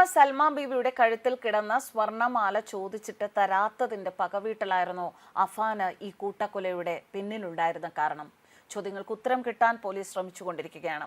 ഉമ്മുമ്മ സൽമാ ബീവിയുടെ കഴുത്തിൽ കിടന്ന സ്വർണമാല ചോദിച്ചിട്ട് തരാത്തതിന്റെ പകവീട്ടലായിരുന്നു അഫാന് ഈ കൂട്ടക്കൊലയുടെ പിന്നിലുണ്ടായിരുന്ന കാരണം. ചോദ്യങ്ങൾക്ക് ഉത്തരം കിട്ടാൻ പോലീസ് ശ്രമിച്ചുകൊണ്ടിരിക്കുകയാണ്.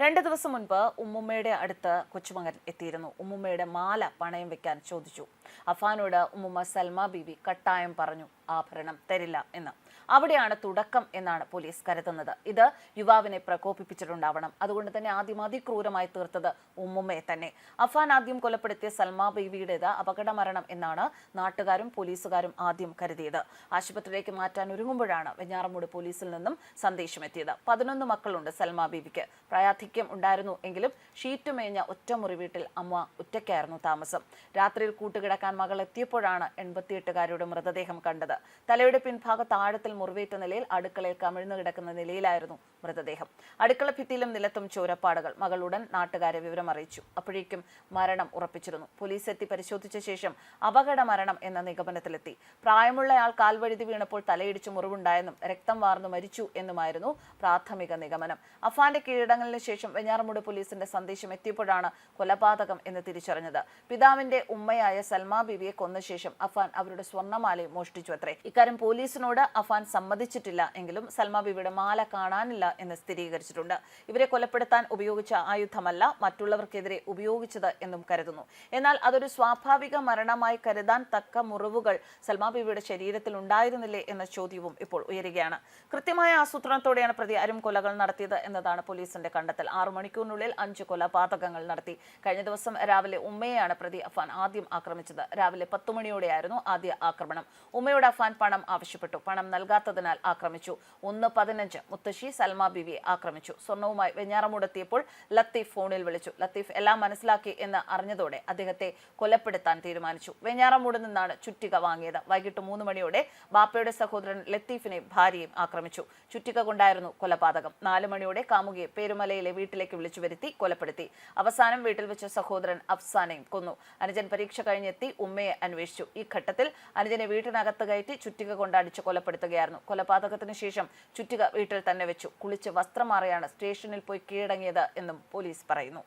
രണ്ട് ദിവസം മുൻപ് ഉമ്മുമ്മയുടെ അടുത്ത് കൊച്ചുമകൻ എത്തിയിരുന്നു. ഉമ്മുമ്മയുടെ മാല പണയം വെക്കാൻ ചോദിച്ചു. അഫാനോട് ഉമ്മുമ്മ സൽമ ബീവി കട്ടായം പറഞ്ഞു. ആഭരണം തരില്ല എന്ന്. അവിടെയാണ് തുടക്കം എന്നാണ് പോലീസ് കരുതുന്നത്. ഇത് യുവാവിനെ പ്രകോപിപ്പിച്ചിട്ടുണ്ടാവണം. അതുകൊണ്ട് തന്നെ ആദ്യം അതിക്രൂരമായി തീർത്തത് ഉമ്മുമ്മയെ തന്നെ. അഫാൻ ആദ്യം കൊലപ്പെടുത്തിയ സൽമാ ബീവിയുടേത് അപകട മരണം എന്നാണ് നാട്ടുകാരും പോലീസുകാരും ആദ്യം കരുതിയത്. ആശുപത്രിയിലേക്ക് മാറ്റാൻ ഒരുങ്ങുമ്പോഴാണ് വെഞ്ഞാറമൂട് പോലീസിൽ നിന്നും സന്ദേശമെത്തിയത്. പതിനൊന്ന് മക്കളുണ്ട് സൽമാ ബീവിക്ക്. പ്രായാധിക്യം ഉണ്ടായിരുന്നു എങ്കിലും ഷീറ്റ് മേഞ്ഞ ഒറ്റമുറി വീട്ടിൽ അമ്മ ഒറ്റയ്ക്കായിരുന്നു താമസം. രാത്രിയിൽ കൂട്ടുകിടക്കാൻ മകൾ എത്തിയപ്പോഴാണ് എൺപത്തിയെട്ടുകാരുടെ മൃതദേഹം കണ്ടത്. തലയുടെ പിൻഭാഗത്ത് ആഴത്തിൽ മുറിവേറ്റ നിലയിൽ അടുക്കളയിൽ കമിഴ്ന്നു കിടക്കുന്ന നിലയിലായിരുന്നു മൃതദേഹം. അടുക്കള ഭിത്തിയിലും നിലത്തും ചോരപ്പാടുകൾ. മകളുടൻ നാട്ടുകാരെ വിവരം അറിയിച്ചു. അപ്പോഴേക്കും മരണം ഉറപ്പിച്ചിരുന്നു. പോലീസ് എത്തി പരിശോധിച്ച ശേഷം അപകട മരണം എന്ന നിഗമനത്തിലെത്തി. പ്രായമുള്ളയാൾ കാൽവഴുതി വീണപ്പോൾ തലയിടിച്ച് മുറിവുണ്ടായെന്നും രക്തം വാർന്നു മരിച്ചു എന്നുമായിരുന്നു പ്രാഥമിക നിഗമനം. അഫാന്റെ കീഴടങ്ങലിന് ശേഷം വെഞ്ഞാറമൂട് പോലീസിന്റെ സന്ദേശം എത്തിയപ്പോഴാണ് കൊലപാതകം എന്ന് തിരിച്ചറിഞ്ഞത്. പിതാവിന്റെ ഉമ്മയായ സൽമാ ബിബിയെ കൊന്ന ശേഷം അഫാൻ അവരുടെ സ്വർണമാലയും മോഷ്ടിച്ചു. അത്രേ ഇക്കാര്യം പോലീസിനോട് അഫാൻ സമ്മതിച്ചിട്ടില്ല എങ്കിലും സൽമാ ബിബിയുടെ മാല കാണാനില്ല എന്ന് സ്ഥിരീകരിച്ചിട്ടുണ്ട്. ഇവരെ കൊലപ്പെടുത്താൻ ഉപയോഗിച്ച ആയുധമല്ല മറ്റുള്ളവർക്കെതിരെ ഉപയോഗിച്ചത് എന്നും കരുതുന്നു. എന്നാൽ അതൊരു സ്വാഭാവിക മരണമായി കരുതാൻ തക്ക മുറിവുകൾ സൽമാ ബിവിയുടെ ശരീരത്തിൽ ഉണ്ടായിരുന്നില്ലേ എന്ന ചോദ്യവും ഇപ്പോൾ ഉയരുകയാണ്. കൃത്യമായ ആസൂത്രണത്തോടെയാണ് പ്രതി അരും കൊലകൾ നടത്തിയത് എന്നതാണ് പോലീസിന്റെ കണ്ടെത്തൽ. ആറു മണിക്കൂറിനുള്ളിൽ അഞ്ച് കൊലപാതകങ്ങൾ നടത്തി. കഴിഞ്ഞ ദിവസം രാവിലെ ഉമ്മയെയാണ് പ്രതി അഫാൻ ആദ്യം ആക്രമിച്ചത്. രാവിലെ പത്തുമണിയോടെയായിരുന്നു ആദ്യ ആക്രമണം. ഉമ്മയോട് അഫാൻ പണം ആവശ്യപ്പെട്ടു. പണം നൽകാത്തതിനാൽ ആക്രമിച്ചു. ഒന്ന് പതിനഞ്ച് മുത്തശ്ശി സൽമ ബിവിയെ ആക്രമിച്ചു. സ്വർണവുമായി വെഞ്ഞാറമൂടെത്തിയപ്പോൾ ലത്തീഫ് ഫോണിൽ വിളിച്ചു. ലത്തീഫ് എല്ലാം മനസ്സിലാക്കി എന്ന് അറിഞ്ഞതോടെ അദ്ദേഹത്തെ കൊലപ്പെടുത്താൻ തീരുമാനിച്ചു. വെഞ്ഞാറമൂട് നിന്നാണ് ചുറ്റിക വാങ്ങിയത്. വൈകിട്ട് മൂന്ന് മണിയോടെ ബാപ്പയുടെ സഹോദരൻ ലത്തീഫിനെ ഭാര്യയും ആക്രമിച്ചു. ചുറ്റിക കൊണ്ടായിരുന്നു കൊലപാതകം. നാല് മണിയോടെ കാമുകിയെ പേരുമലയിലെ വീട്ടിലേക്ക് വിളിച്ചു വരുത്തി കൊലപ്പെടുത്തി. അവസാനം വീട്ടിൽ വെച്ച് സഹോദരൻ അഫ്സാനെയും കൊന്നു. അനുജൻ പരീക്ഷ കഴിഞ്ഞെത്തി ഉമ്മയെ അന്വേഷിച്ചു. ഈ ഘട്ടത്തിൽ അനുജനെ വീട്ടിനകത്ത് കയറ്റി ചുറ്റിക കൊണ്ട് അടിച്ച് കൊലപ്പെടുത്തുകയായിരുന്നു. കൊലപാതകത്തിന് ശേഷം ചുറ്റിക വീട്ടിൽ തന്നെ വെച്ചു. കുളിച്ച് വസ്ത്രം മാറിയാണ് സ്റ്റേഷനിൽ പോയി കീഴടങ്ങിയത് എന്നും പോലീസ് പറയുന്നു.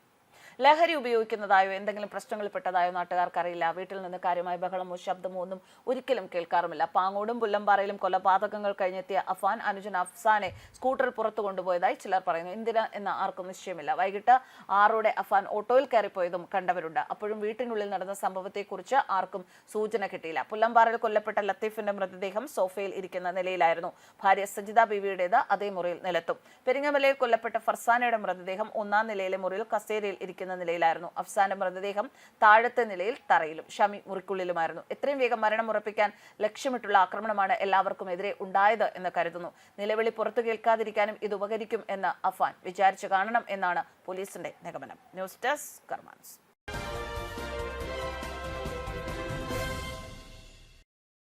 ലഹരി ഉപയോഗിക്കുന്നതായോ എന്തെങ്കിലും പ്രശ്നങ്ങളിൽപ്പെട്ടതായോ നാട്ടുകാർക്ക് അറിയില്ല വീട്ടിൽ നിന്ന് കാര്യമായ ബഹളമോ ശബ്ദമോ ഒന്നും ഒരിക്കലും കേൾക്കാറുമില്ല. പാങ്ങോടും പുല്ലമ്പാറയിലും കൊലപാതകങ്ങൾ കഴിഞ്ഞെത്തിയ അഫാൻ അനുജൻ അഫ്സാനെ സ്കൂട്ടറിൽ പുറത്തു കൊണ്ടുപോയതായി ചിലർ പറയുന്നു. എന്തിന് എന്ന ആർക്കും നിശ്ചയമില്ല. വൈകിട്ട് ആറോടെ അഫാൻ ഓട്ടോയിൽ കയറിപ്പോയതും കണ്ടവരുണ്ട്. അപ്പോഴും വീട്ടിനുള്ളിൽ നടന്ന സംഭവത്തെക്കുറിച്ച് ആർക്കും സൂചന കിട്ടിയില്ല. പുല്ലമ്പാറയിൽ കൊല്ലപ്പെട്ട ലത്തീഫിന്റെ മൃതദേഹം സോഫയിൽ ഇരിക്കുന്ന നിലയിലായിരുന്നു. ഭാര്യ സജിത ബീവിയുടേത് അതേ മുറിയിൽ നിലത്തും. പെരിങ്ങമലയിൽ കൊല്ലപ്പെട്ട ഫർസാനയുടെ മൃതദേഹം ഒന്നാം നിലയിലെ മുറിയിൽ കസേരയിൽ ഇരിക്കുന്ന മരിക്കുന്ന നിലയിലായിരുന്നു. അഫ്സാന്റെ മൃതദേഹം താഴത്തെ നിലയിൽ തറയിലും ഷമി മുറിക്കുള്ളിലുമായിരുന്നു. എത്രയും വേഗം മരണം ഉറപ്പിക്കാൻ ലക്ഷ്യമിട്ടുള്ള ആക്രമണമാണ് എല്ലാവർക്കും എതിരെ ഉണ്ടായത് എന്ന് കരുതുന്നു. നിലവിളി പുറത്തു കേൾക്കാതിരിക്കാനും ഇത് ഉപകരിക്കും എന്ന് അഫാൻ വിചാരിച്ചു കാണണം എന്നാണ് പോലീസിന്റെ നിഗമനം. News desk കർമാൻസ്.